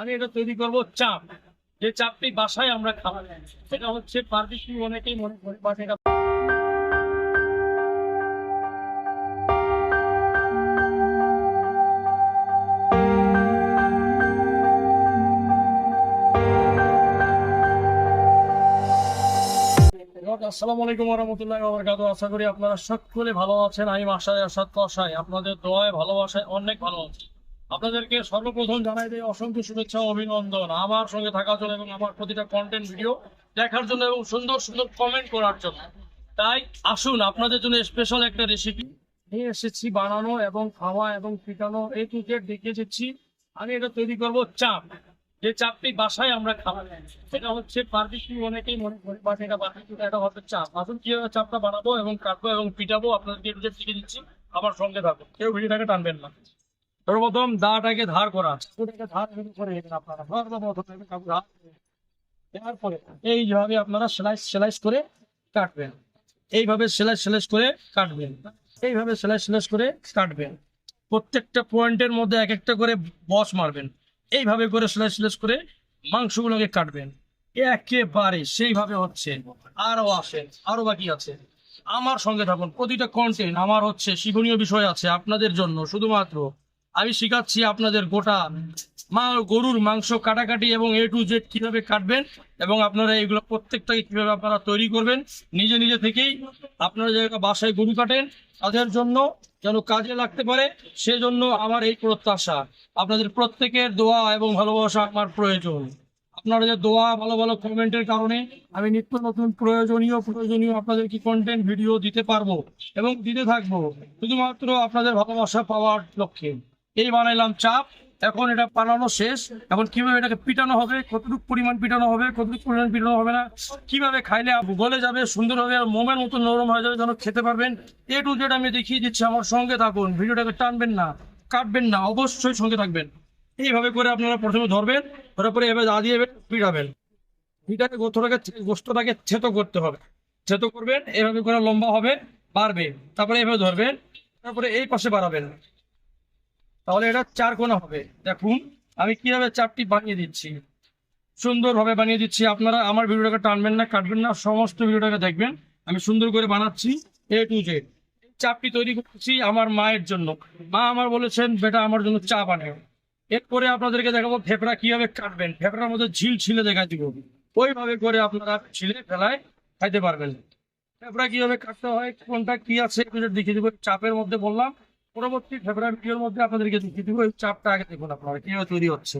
আমি এটা তৈরি করব চাপ। যে চাপটি বাসায় আমরা খাব। সেটা হচ্ছে বারবিকিউ অনেকেই মনে করে বাট এটা আসসালামু আলাইকুম রহমতুল্লাহ বরকাত আশা করি আপনারা সকলে ভালো আছেন। আমি মাসায় আসাদ কষাই আপনাদের দোয়ায়, ভালোবাসায় অনেক ভালো আছি। আপনাদেরকে সর্বপ্রথম জানাই দেয় অসংখ্য শুভেচ্ছা অভিনন্দন। আমার সঙ্গে থাকার জন্য এবং আমার প্রতিটা কন্টেন্ট ভিডিও দেখার জন্য এবং সুন্দর সুন্দর কমেন্ট করার জন্য। তাই আসুন, আপনাদের জন্য স্পেশাল একটা রেসিপি নিয়ে এসেছি বানানো এবং খাওয়া এবং পিটানো। এই টু জেড দেখিয়ে দিচ্ছি। আমি এটা তৈরি করব চাপ। যে চাপটি বাসায় আমরা খাব সেটা হচ্ছে বারবিকিউ অনেকেই মনে করে বা এটা বারবিকিউ এটা হচ্ছে চাপ। আসুন, কীভাবে চাপটা বানাবো এবং কাটবো এবং পিটাবো, আপনাদেরকে একটু শিখে দিচ্ছি। আমার সঙ্গে থাকুন। কেউ ভিডিওটাকে টানবেন না। সর্বপ্রথম দাটাকে ধার করা। এইভাবে আপনারা। সেলাই সেলাইস করে কাটবেন। এইভাবে সেলাই সেলাইস করে কাটবেন। এইভাবে সেলাই সেলাইস করে কাটবেন। প্রত্যেকটা পয়েন্টের মধ্যে এক একটা করে বস মারবেন। এইভাবে করে সেলাই সেলাই করে মাংসগুলোকে কাটবেন। একেবারে সেইভাবে হচ্ছে। আরও আসে আরও বাকি আছে। আমার সঙ্গে থাকুন। প্রতিটা কন্টেন্ট আমার হচ্ছে শিক্ষণীয় বিষয় আছে আপনাদের জন্য, শুধুমাত্র। আমি শিখাচ্ছি আপনাদের গোটা মা গরুর মাংস কাটাকাটি এবং এ টু জেড কীভাবে কাটবেন এবং আপনারা এগুলো প্রত্যেকটাকে কীভাবে আপনারা তৈরি করবেন। নিজে নিজে থেকেই আপনারা যারা বাসায় গরু কাটেন, তাদের জন্য যেন কাজে লাগতে পারে, সেজন্য আমার এই প্রত্যাশা। আপনাদের প্রত্যেকের দোয়া এবং ভালোবাসা আমার প্রয়োজন। আপনারা যে দোয়া, ভালো ভালো কমেন্টের কারণে আমি নিত্য নতুন প্রয়োজনীয় প্রয়োজনীয় আপনাদের কি কন্টেন্ট ভিডিও দিতে পারব এবং দিতে থাকব, শুধুমাত্র আপনাদের ভালোবাসা পাওয়ার লক্ষ্যে। এই বানাইলাম চাপ, এখন এটা বানানো শেষ। এখন কীভাবে এটাকে পিটানো হবে, কতটুকু পরিমাণ পিটানো হবে, কতটুকু পরিমাণ পিটানো হবে না, কীভাবে খাইলে গলে যাবে, সুন্দর হবে, আর মোমের মতো নরম হয়ে যাবে, যেন খেতে পারবেন। এ টু জেড আমি দেখিয়ে দিচ্ছি, আমার সঙ্গে থাকুন। ভিডিওটাকে টানবেন না, কাটবেন না, অবশ্যই সঙ্গে থাকবেন। এইভাবে করে আপনারা প্রথমে ধরবেন, ধরার পরে এভাবে দা দিয়ে পিটাবেন। পিটাকে গোস্তটাকে গোস্তটাকে থেতো করতে হবে। থেতো করবেন, এভাবে করে লম্বা হবে, বাড়বে। তারপরে এভাবে ধরবেন, তারপরে এই পাশে বাড়াবেন। তাহলে এটা চার কোণা হবে। দেখুন, আমি কীভাবে চাপটি বানিয়ে দিচ্ছি। সুন্দরভাবে বানিয়ে দিচ্ছি। আপনারা আমার ভিডিওটাকে টানবেন না, কাটবেন না, সমস্ত ভিডিওটাকে দেখবেন। আমি সুন্দর করে বানাচ্ছি এ টু জেড চাপটি তৈরি করছি আমার মায়ের জন্য। মা আমার বলেছেন, বেটা, আমার জন্য চা বানাও। এরপরে আপনাদেরকে দেখাবো ফেফড়া কীভাবে কাটবেন। ফেফড়ার মধ্যে ঝিল ছিলে দেখা দিব। ওইভাবে করে আপনারা ছিলে ফেলায় খাইতে পারবেন। ফেফড়া কীভাবে কাটতে হয়, কোনটা কি আছে দেখিয়ে দিব। চাপের মধ্যে বললাম। পরবর্তী ফেব্রুয়ারি ভিডিওর মধ্যে আপনাদেরকে দেখিয়ে দিব। চাপটা আগে দেখুন আপনারা কীভাবে তৈরি হচ্ছে।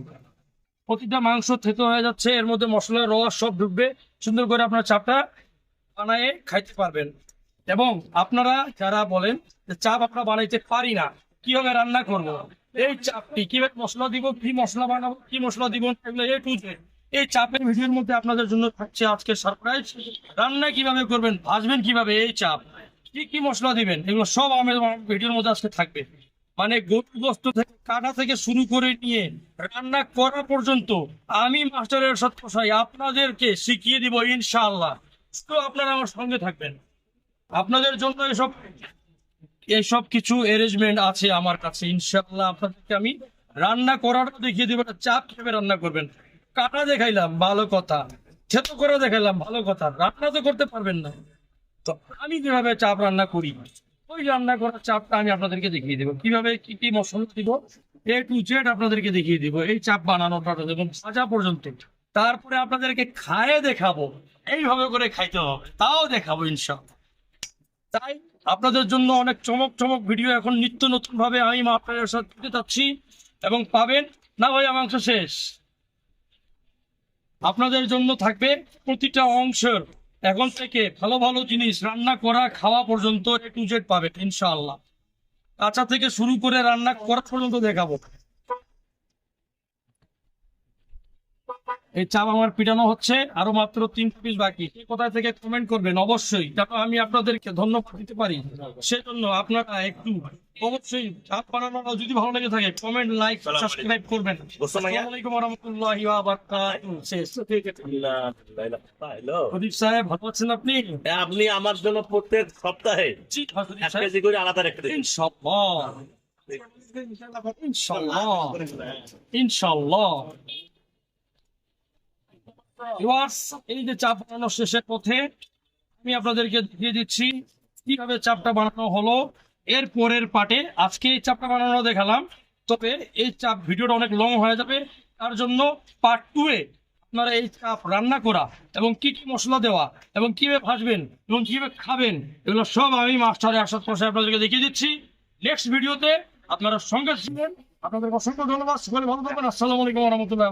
প্রতিটা মাংস থেতো হয়ে যাচ্ছে, এর মধ্যে মশলার রস সব ঢুকবে। সুন্দর করে আপনার চাপটা বানায়ে খাইতে পারবেন। এবং আপনারা যারা বলেন যে চাপ আমরা বানাইতে পারি না, কীভাবে রান্না করব? এই চাপটি কীভাবে মশলা দিব, কি মশলা বানাবো, কি মশলা দিব এগুলো এ টু এই চাপের ভিডিওর মধ্যে আপনাদের জন্য থাকছে আজকে সারপ্রাইজ রান্না কীভাবে করবেন, ভাজবেন কীভাবে, এই চাপ। কি কি মশলা দিবেন? এগুলো সব আমার ভিডিওর মধ্যে আজকে থাকবে। মানে গরু গোস্ত থেকে, কাটা থেকে শুরু করে নিয়ে রান্না করা পর্যন্ত আমি মাস্টারের সত্যসাই আপনাদেরকে শিখিয়ে দিব ইনশাআল্লাহ। তো আপনারা আমার সঙ্গে থাকবেন। আপনাদের জন্য এসব এইসব কিছু অ্যারেঞ্জমেন্ট আছে আমার কাছে। ইনশাআল্লাহ আপনাদেরকে আমি রান্না করাটা দেখিয়ে দিব একটা চাপ কীভাবে রান্না করবেন। কাটা দেখাইলাম, ভালো কথা। থেতো করে দেখাইলাম, ভালো কথা। রান্না তো করতে পারবেন না। আমি যেভাবে চাপ রান্না করি, ওই রান্না করার চাপটা আমি আপনাদেরকে দেখিয়ে দেবো। কীভাবে কি কি মশলা দিব এ টু জেড আপনাদেরকে দেখিয়ে দিব। এই চাপ বানানোটা এবং ভাজা পর্যন্ত। তারপরে আপনাদেরকে খায়ে দেখাবো, এইভাবে করে খাইতে হবে, তাও দেখাবো ইনশাআল্লাহ। তাই আপনাদের জন্য অনেক চমক চমক ভিডিও এখন নিত্য নতুন ভাবে আমি আপনাদের সাথে দিতে চাচ্ছি এবং পাবেন। না ভাই মাংস শেষ। আপনাদের জন্য থাকবে প্রতিটা অংশের এখন থেকে ভালো ভালো জিনিস রান্না করা, খাওয়া পর্যন্ত এ টু জেড পাবে ইনশাআল্লাহ। কাঁচা থেকে শুরু করে রান্না করা পর্যন্ত দেখাবো। এই চাপ আমার পিটানো হচ্ছে আরও মাত্র তিন পিস বাকি। কোথায় থেকে কমেন্ট করবেন? অবশ্যই। যেন আমি আপনাদেরকে ধন্যবাদ দিতে পারি। সেজন্য আপনারা একটু অবশ্যই চাপ বানানো যদি ভালো লেগে থাকে কমেন্ট লাইক সাবস্ক্রাইব করবেন। রাহমাতুল্লাহি প্রদীপ সাহেব ভালো আছেন আপনি? আপনি আমার জন্য প্রত্যেক সপ্তাহে আলাদা রেখে দিন। ইনশাআল্লাহ ইনশাল্লাহ। ইনশাল্লাহ। এই যে চাপ শেষের পথে আমি আপনাদেরকে দিচ্ছি, কীভাবে চাপটা বানানো হলো। এর পরের পার্টে আজকে এই চাপটা বানানো দেখালাম, তবে এই চাপ ভিডিওটা অনেক লং হয়ে যাবে। তার জন্য পার্ট টু এ আপনারা এই চাপ রান্না করা এবং কি কি মশলা দেওয়া এবং কীভাবে ভাজবেন এবং কীভাবে খাবেন, এগুলো সব আমি মাস্টারে কষায় আপনাদেরকে দেখিয়ে দিচ্ছি। নেক্সট ভিডিওতে আপনারা সঙ্গে ছিলেন আপনাদের অসংখ্য ধন্যবাদ। সকলে ভালো থাকবেন। আসসালামু রহমতুল্লাহ